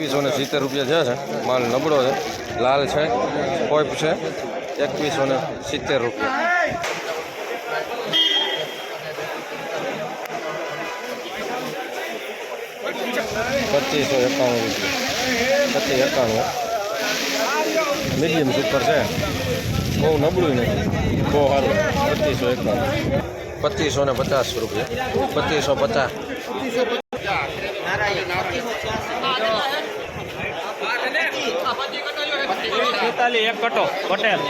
એકવીસો ને સિત્તેર રૂપિયા છે. માલ નબળો છે. લાલ છે. કોઈપ છે. એકવીસો ને સિત્તેર રૂપિયા. પચીસો એકાણું રૂપિયા. પચીસ એકાણું. મીડિયમ સુપર છે. બહુ નબળું નથી. બહુ સારું. પચીસો એકાણું. પચીસો ને પચાસ રૂપિયા. પચીસો પચાસ. તેતાલીસ એક કટો પટેલ.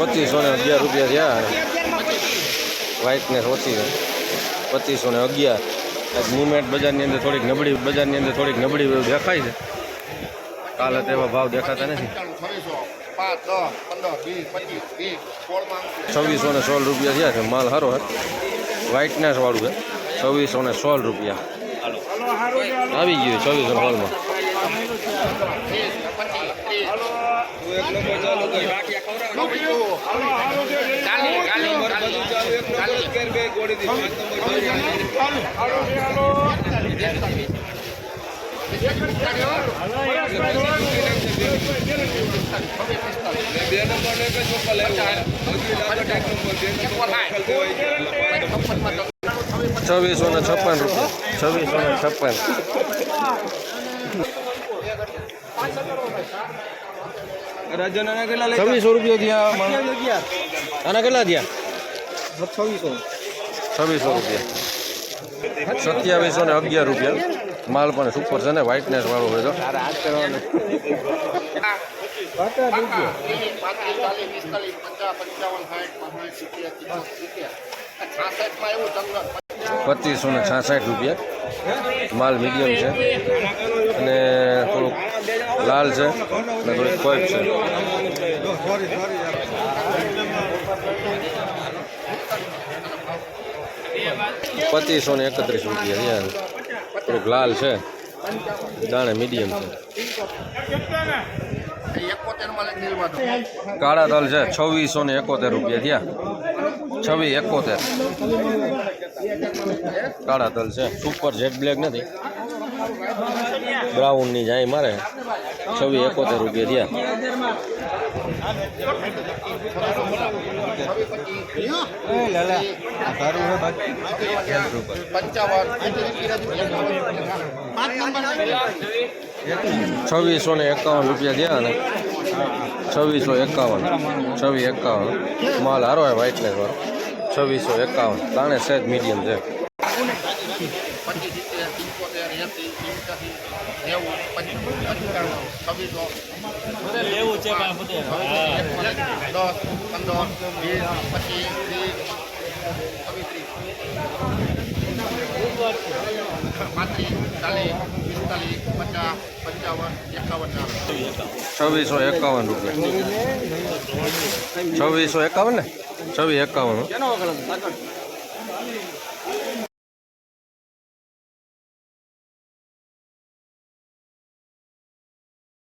પચીસો ને અગિયાર રૂપિયા થયા. વ્હાઇટનેસ ઓછી છે પચીસો ને અગિયાર મુમેન્ટ બજારની અંદર થોડીક નબળી બજારની અંદર થોડીક નબળી દેખાય છે કાલે તેવા ભાવ દેખાતા નથી છવ્વીસો ને સોળ રૂપિયા થયા છે માલ સારો છે વ્હાઇટનેસ વાળું છે છવ્વીસો ને સોળ રૂપિયા આવી ગયું છવ્વીસો ને છવ્વીસો ને છપ્પન રૂપિયા. છવ્વીસો ને છપ્પન. છવ્વીસો રૂપિયા થયા આના કેટલા થયા? છવ્વીસો. છવ્વીસો રૂપિયા. સત્યાવીસો ને અગિયાર રૂપિયા. માલ પણ સુપર છે ને વ્હાઇટનેસ વાળો હોય તો. પચીસો ને છાસઠ રૂપિયા. માલ મીડિયમ છે. અને થોડુંક લાલ છે. અને થોડીક કોઈપ છે. પચીસો ને એકત્રીસ રૂપિયા યાર. થોડુંક લાલ છે. દાણે મીડિયમ છે. કાળા તલ છે, છવ્વીસો ને એકોતેર રૂપિયા થયા. છવ્વીસ એકોતેર. કાળા તલ છે. સુપર જેટ બ્લેક નથી. બ્રાઉનની જાય મારે. છવ્વીસ એકોતેર રૂપિયા થયા. છવ્વીસો ને એકાવન રૂપિયા થયા ને છવ્વીસો એકાવન, છવ્વીસ એકાવન. માલ હારો હોય વ્હાઇટનેસ વાળો. છવ્વીસો એકાવન. તાણે સેજ મીડિયમ છે. લેવું છે પણ બધે. દસ પંદર વીસ પચીસ ત્રીસ છવ્વીસ પાંત્રીસ ચાલીસ પિસ્તાલીસ પચાસ પંચાવન એકાવન છવ્વીસો એકાવન રૂપિયા. છવ્વીસો એકાવન ને? છવ્વીસ એકાવન